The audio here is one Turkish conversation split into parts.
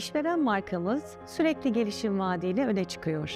İşveren markamız sürekli gelişim vaadiyle öne çıkıyor.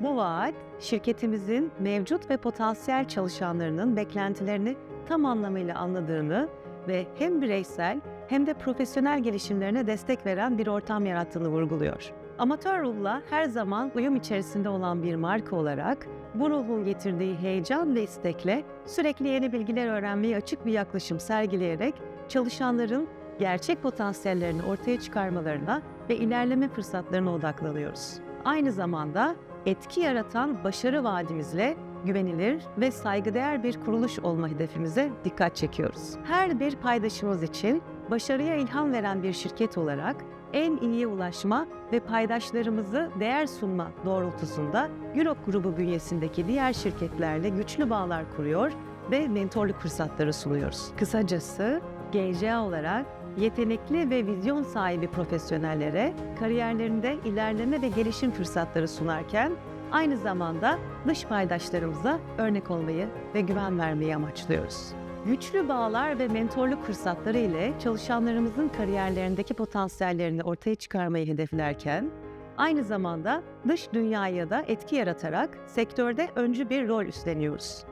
Bu vaat, şirketimizin mevcut ve potansiyel çalışanlarının beklentilerini tam anlamıyla anladığını ve hem bireysel hem de profesyonel gelişimlerine destek veren bir ortam yarattığını vurguluyor. Amatör ruhla her zaman uyum içerisinde olan bir marka olarak bu ruhun getirdiği heyecan ve istekle sürekli yeni bilgiler öğrenmeye açık bir yaklaşım sergileyerek çalışanların gerçek potansiyellerini ortaya çıkarmalarına ve ilerleme fırsatlarına odaklanıyoruz. Aynı zamanda etki yaratan başarı vaadimizle güvenilir ve saygıdeğer bir kuruluş olma hedefimize dikkat çekiyoruz. Her bir paydaşımız için başarıya ilham veren bir şirket olarak en iyiye ulaşma ve paydaşlarımızı değer sunma doğrultusunda Europ grubu bünyesindeki diğer şirketlerle güçlü bağlar kuruyor ve mentorluk fırsatları sunuyoruz. Kısacası GCA olarak yetenekli ve vizyon sahibi profesyonellere kariyerlerinde ilerleme ve gelişim fırsatları sunarken aynı zamanda dış paydaşlarımıza örnek olmayı ve güven vermeyi amaçlıyoruz. Güçlü bağlar ve mentorluk fırsatları ile çalışanlarımızın kariyerlerindeki potansiyellerini ortaya çıkarmayı hedeflerken, aynı zamanda dış dünyaya da etki yaratarak sektörde öncü bir rol üstleniyoruz.